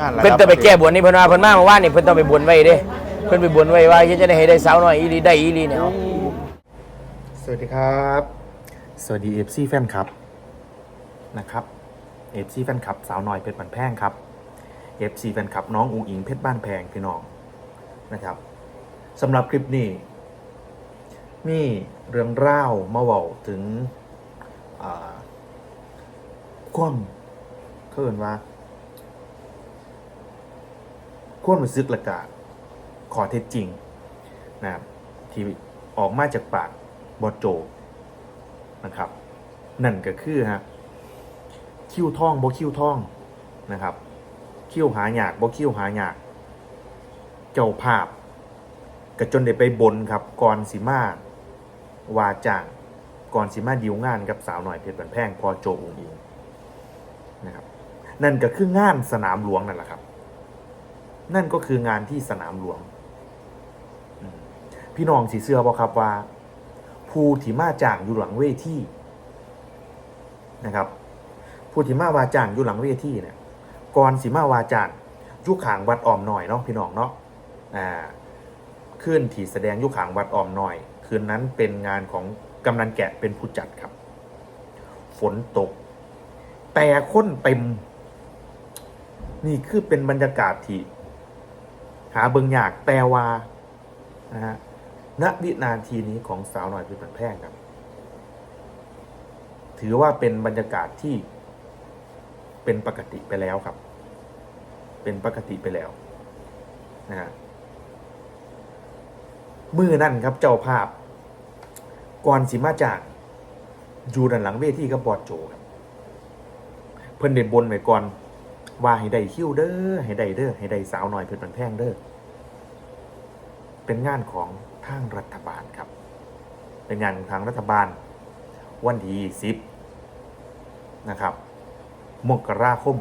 งานอะไรเพิ่นต้องไปแก้บนนี่เพิ่นว่าเพิ่นมาเมื่อวานนี่เพิ่นต้องไปบนไว้เด้ เพิ่นไปบนไว้ว่าจะได้ให้ได้สาวน้อยอีหลีได้อีหลีเนี่ยเอา สวัสดีครับ สวัสดีเอฟซีแฟนครับนะครับเอฟซีแฟนคลับสาวน้อยเพชรบ้านแพงครับเอฟซีแฟนคลับน้องอุ๋งอิงเพชรบ้านแพงพี่น้องนะครับสำหรับคลิปนี้ มีเรื่องเล่าวมาเว้าถึงอ่าความเขาเอินว่า ความรู้สึกและกาขอเท็จจริงนะครับที่ออกมาจากปากบอโจนะครับ นั่นก็คือฮะคิ้วท่องบ่คิ้วท่องนะครับคิ้วหาหยากบ่คิ้วหาหยาก เจ้าภาพก็จนได้ไปบนครับก่อนสิมาวาจ้างก่อนสิมาดิวงานกับสาวหน่อยเพชรบันแพงพอโจองอิงนะครับนั่นก็คืองานสนามหลวงนั่นแหละครับ นั่นก็คืองานที่สนามหลวง พี่น้องสีเสื้อบอกครับว่าผู้ที่มาจ้างอยู่หลังเวทีนะครับผู้ที่มาวาจ้างอยู่หลังเวทีเนี่ยก่อนสิมาวาจ้างยุขางวัดอ่อมหน่อยเนาะพี่น้องเนาะอ่าขึ้นที่แสดงยุขางวัดอ่อมหน่อย คืนนั้นเป็นงานของกำนันแกะเป็นผู้จัดครับ ฝนตก แต่คนเต็ม นี่คือเป็นบรรยากาศที่ หาเบิงยากแต่ว่านะฮะณวินาทีนี้ของสาวหน่อยเป็นแพ่งครับ ถือว่าเป็นบรรยากาศที่เป็นปกติไปแล้วครับ เป็นปกติไปแล้วนะฮะมือนั่นครับเจ้าภาพก่อนสิมาจากอยู่ด้านหลังเวทีกับบอดโจครับเพิ่นได้บนไว้ก่อน ว่าให้ได้คิวเด้อให้ได้เด้อให้ได้สาวหน่อยเพชรบันแพงเด้อเป็นงานของทางรัฐบาลครับ เป็นงานของทางรัฐบาล วันที่สิบนะครับมกราคม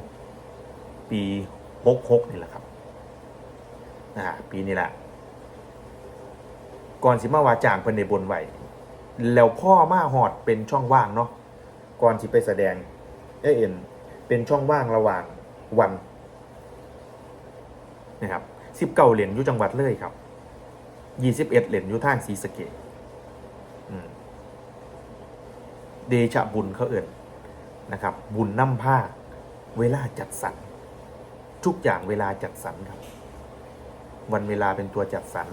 ปีหกหกนี่แหละครับอ่าปีนี้แหละก่อนสิมาวาจางเพิ่นได้บนไหวแล้วพ่อมาหอดเป็นช่องว่างเนาะก่อนสิไปแสดงเอเอ็นเป็นช่องว่างระหว่าง วันนะครับสิบเก้าเหรียญอยู่จังหวัดเลยครับยี่สิบเอ็ดเหรียญอยู่ทางศรีสะเกดเดชะบุญเขาเอิ่นนะครับ บุญน้ำผ้า เวลาจัดสรรทุกอย่างเวลาจัดสรรครับ วันเวลาเป็นตัวจัดสรร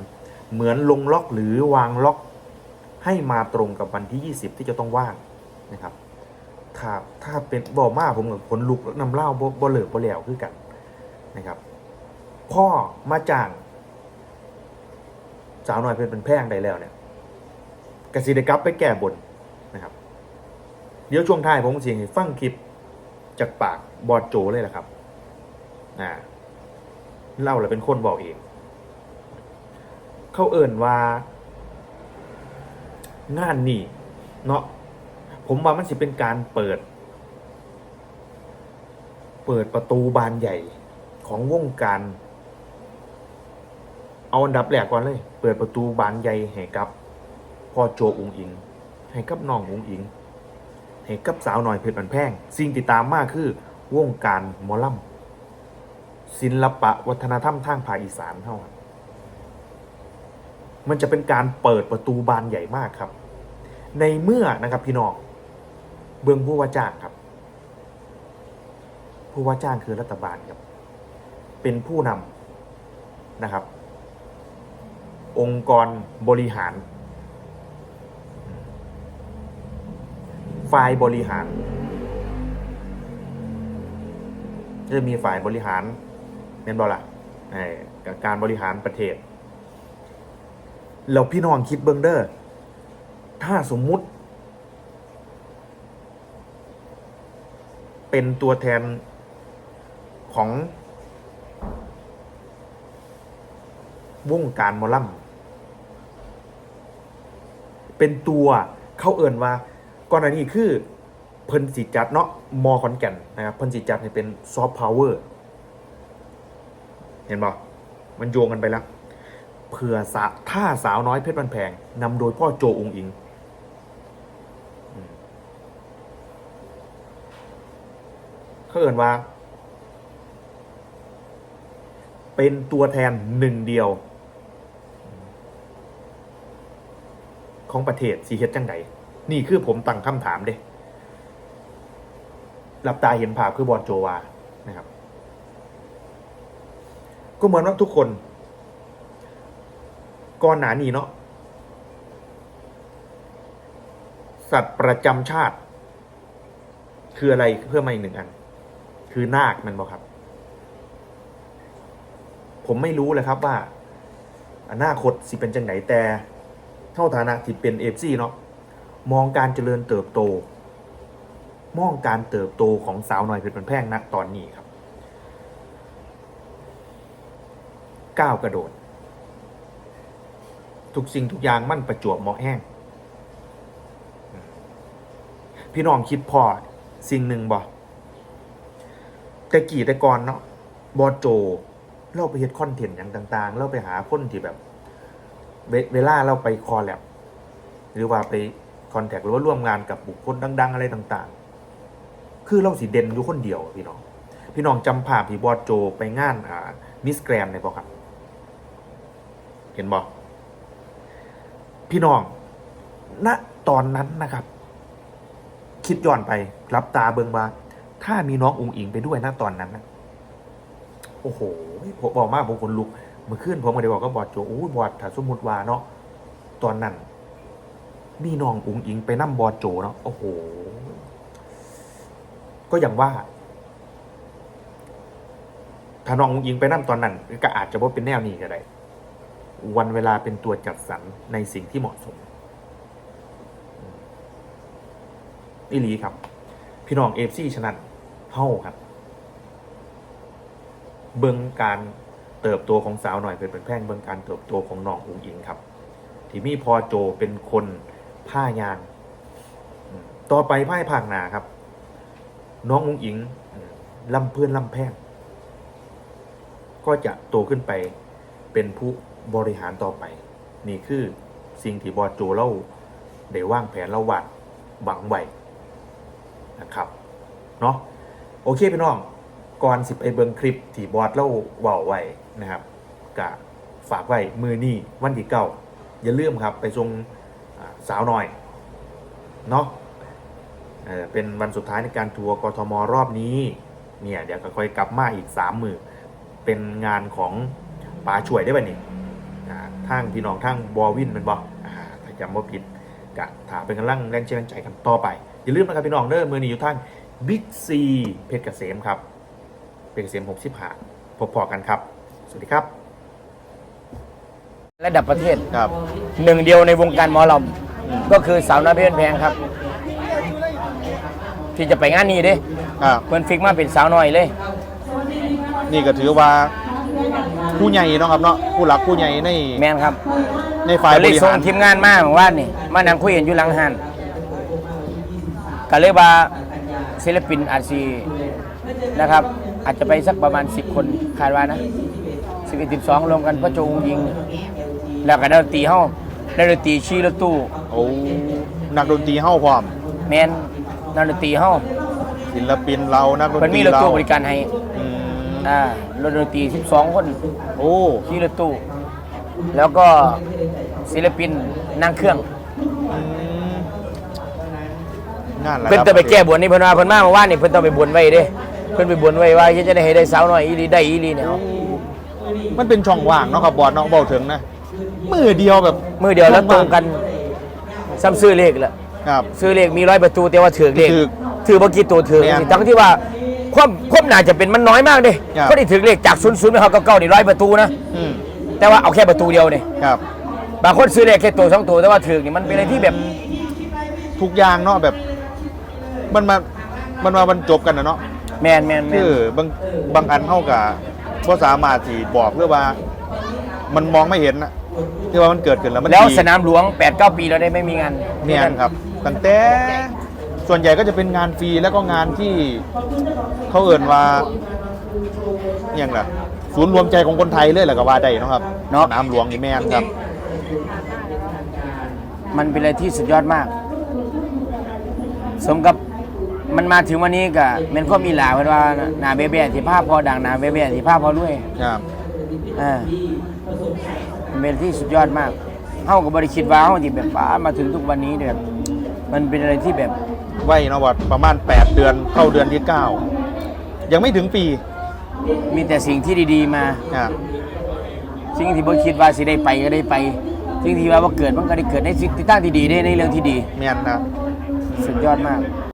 เหมือนลงล็อกหรือวางล็อกให้มาตรงกับวันที่ 20 ที่จะต้องว่างนะครับ ถ้าถ้าเป็นบ่อมาผมกับคนลุกน้ำเหล้าบ่บ่เหลือบ่แล้วคือกันนะครับ พ่อมาจ้างสาวน้อยเป็นเป็นแพงได้แล้วเนี่ยกสิได้กลับไปแก้บนนะครับ เดี๋ยวช่วงท้ายผมเสิให้ฟังคลิปจากปากบอดโจเลยแหละครับอ่าเล่าแล้วเป็นคนบอกเอง เขาเอิ่นว่า งานนี่เนาะ ผมว่ามันสิเป็นการเปิด เปิดประตูบานใหญ่ของวงการ เอาอันดับแรกก่อนเลย เปิดประตูบานใหญ่ให้กับพ่อโจอุงอิง ให้กับน้องอุงอิง ให้กับสาวหน่อยเพชรบันแพง สิ่งที่ตามมากคือ วงการมอลำศิลปะวัฒนธรรมทางภาคอีสานเท่าครับมันจะเป็นการเปิดประตูบานใหญ่มากครับ ในเมื่อนะครับพี่น้อง เบื้องผู้ว่าจ้างครับ ผู้ว่าจ้างคือรัฐบาลครับ เป็นผู้นำนะครับ องค์กรบริหาร ฝ่ายบริหารจะมีฝ่ายบริหารเป็นบอล่ะเอ่อกับการบริหารประเทศแล้วพี่น้องคิดเบิงเดอร์ ถ้าสมมุติ เป็นตัวแทนของวงการมอลำเป็นตัวเข้าเอิ่นว่าก่อนหน้านี้คือเพิ่นสิจัดเนาะมอขอนแก่นนะครับเพิ่นสิจัดให้เป็นซอฟต์พาวเวอร์เห็นบ่มันโยงกันไปแล้วเผื่อสาถ้าสาวน้อยเพชรบันแพงนำโดยพ่อโจองอิงอืม เขาเอ่นว่า เป็นตัวแทนหนึ่งเดียว ของประเทศสีเฮ็ดจังไดนี่คือผมตั้งคำถามเด้หลับตาเห็นภาพคือบอลโจวานะครับ ก็เหมือนว่าทุกคนก่อนหนานี้เนาะสัตว์ประจำชาติ คืออะไรเพื่อมาอีกหนึ่งอัน คือนาคมันบอกครับ ผมไม่รู้เลยครับว่า อนาคตสิเป็นจังไหนแต่เท่าฐานะที่เป็นเอฟซีเนาะมองการเจริญเติบโต มองการเติบโตของสาวหน้อยเพชรเป็นแพงณตอนนี้ครับก้าวกระโดด ทุกสิ่งทุกอย่างมันประจวบเหมาะแห้ง พี่น้องคิดพอสิ่งหนึ่งบ่ แต่กี่แต่ก่อนเนาะบอโจเราไปเฮ็ดคอนเทนต์อย่างต่างๆ เราไปหาคนที่แบบเวเวลาเราไปคอแลบหรือว่าไปคอนแทคหรือว่าร่วมงานกับบุคคลดัง ๆ อะไรต่างๆ คือเราสิเด่นอยู่คนเดียวพี่น้อง พี่น้องจำภาพที่บอโจไปงานอ่ามิสแกรนในบ่ครับ เห็นบ่พี่น้อง ณ ตอนนั้นนะครับ คิดย้อนไปรับตาเบิงบา ถ้ามีน้องอุงอิงไปด้วยณตอนนั้นนะโอ้โหผมบอกมากผมคนลุกเมื่อคืนผมก็ได้บอกก็บอดโจโอ้บอดถ้าสมมติว่าเนาะตอนนั้น มีน้องอุงอิงไปนั่งบอดโจเนาะโอ้โห ก็อย่างว่าถ้าน้องอุงอิงไปนั่งตอนนั้น ก็อาจจะว่าเป็นแนวนี้ก็ได้วันเวลาเป็นตัวจัดสรรในสิ่งที่เหมาะสมอีหลีครับ พี่น้องเอฟซีฉะนั้น เฮ้าครับ เบิ่งการเติบโตของสาวหน่อยเป็นเป็นแพ่งเบิ่งการเติบโตของน้องอุงอิงครับ ที่มีพอโจเป็นคนผ้ายาง ต่อไปผ้ายภาคหนาครับ น้องอุงอิงลำเพื่อนลำแพงก็จะโตขึ้นไปเป็นผู้บริหารต่อไป นี่คือสิ่งที่บอโจเล่าได้วางแผนเล่าวาดหวังไว้นะครับ เนาะ โอเคพี่น้องก่อนสิบไปเบิงคลิปที่บอสเล่าเว่าไว้นะครับกะฝากไว้มือนี่วันที่เก้าอย่าลืมครับไปชมอ่าสาวหน่อยเนาะเเป็นวันสุดท้ายในการทัวร์กทมรอบนี้เนี่ยเดี๋ยวก็ค่อยกลับมาอีกสามมือเป็นงานของป๋าช่วยได้ป่ะนี่ทางพี่น้องทางบอวินเป็นบออ่าถ้าจำว่าผิดกะถาเป็นกำลังแรงเชื่อใจกันต่อไปอย่าลืมนะครับพี่น้องเด้อมือนี้อยู่ทาง บิ๊กซีเพชรเกษมครับเป็นเกษมหกสิบห้าพบพอกันครับ สวัสดีครับ ระดับประเทศครับ หนึ่งเดียวในวงการหมอลำก็คือสาวน้อยเพชรแพงครับ ที่จะไปงานนี้เด้ครับเพิ่นฟิกมาเป็นสาวน้อยเลย นี่ก็ถือว่าผู้ใหญ่เนาะครับเนาะผู้หลักผู้ใหญ่ในแม่นครับในฝ่ายก็บเลยริส่งหารทีมงานมาเมื่อวานนี่ มานั่งคุยกันอยู่หลังหันก็เลยว่า ศิลปินอาจสินะครับ อาจจะไปสักประมาณ 10 คนคาดว่านะ11 12รวมกันพ่อโจงยิง แล้วก็ได้ดนตรีเฮาได้ดนตรีชี้รถตู้โอ้นักดนตรีเฮ้าพร้อมแมนนักดนตรีเฮาศิลปินเรานักดนเพิ่นตมีรีรถเราตู้บริการให้อืมอ่ารถดนตรี12คนโอ้ขี่รถตู้แล้วก็ศิลปินนั่งเครื่อง อืม งานอะไรเพิ่นครับจะไปแก้บนนี่เพิ่นว่าเพิ่นมาเมื่อวานนี่เพิ่นต้องไปบนไว้เด้ เพิ่นไปบนไว้ว่าเฮ็ดจะได้ให้ได้สาวน้อยอีหลีได้อีหลีเนี่ยเอา มันเป็นช่องว่างเนาะครับบอดเนาะเบาถึงนะมือเดียวแบบมือเดียวแล้วตรงกันซ้ำซื้อเลขแหละครับ ซื้อเลขมีร้อยประตูแต่ว่าถือเลขถูกถือบ่กี่ตัวถือแม่นทั้งที่ว่าความความน่าจะเป็นมันน้อยมากเด้ครับเพราะที่ถือเลขจาก0 0ไปเขาเก้านี่ร้อยประตูนะอืมแต่ว่าเอาแค่ประตูเดียวนี่ครับ บางคนซื้อเลขแค่ตัวสองตัวแต่ว่าถือนี่มันเป็นอะไรที่แบบทุกอย่างเนาะแบบ มันมา มันมาบรรจบกันนะเนาะแมนแมนแมนคือบางบางอันเท่ากับว่าสามารถที่บอกเพื่อว่า มันมองไม่เห็นนะที่ว่ามันเกิดขึ้นแล้วมันแล้วดี สนามหลวง8-9ปีเราได้ไม่มีงานเนี่ยครับตั้งแต่ส่วนใหญ่ก็จะเป็นงานฟรีแล้วก็งานที่เขาเอ่นว่าอย่างไรศูนย์รวมใจของคนไทยเลยแหละก็ว่าได้เนาะครับเนาะสนามหลวงนี่แม่นครับ มันเป็นอะไรที่สุดยอดมาก สมกับ มันมาถึงวันนี้ก็แมันก็มีหลาเพิ่นว่าหนาเบเบ้ที่ภาพพอดังหนาเบเบ้ที่ภาพพอรวยครับอ่าเป็นที่สุดยอดมากเฮาก็บ่ได้คิดว่าเฮาที่แบบว่ามาถึงทุกวันนี้เนี่ยแบบมันเป็นอะไรที่แบบไว้นะวัดประมาณ 8 เดือนเข้าเดือนที่ 9 ยังไม่ถึงปี มีแต่สิ่งที่ดีๆมาอะสิ่งที่บ่คิดว่าสิได้ไปก็ได้ไปสิ่งที่ว่าบ่เกิดมันก็ได้เกิดในสิ่งที่ตั้งที่ดีได้ในเรื่องที่ดีแมนนะสุดยอดมากอ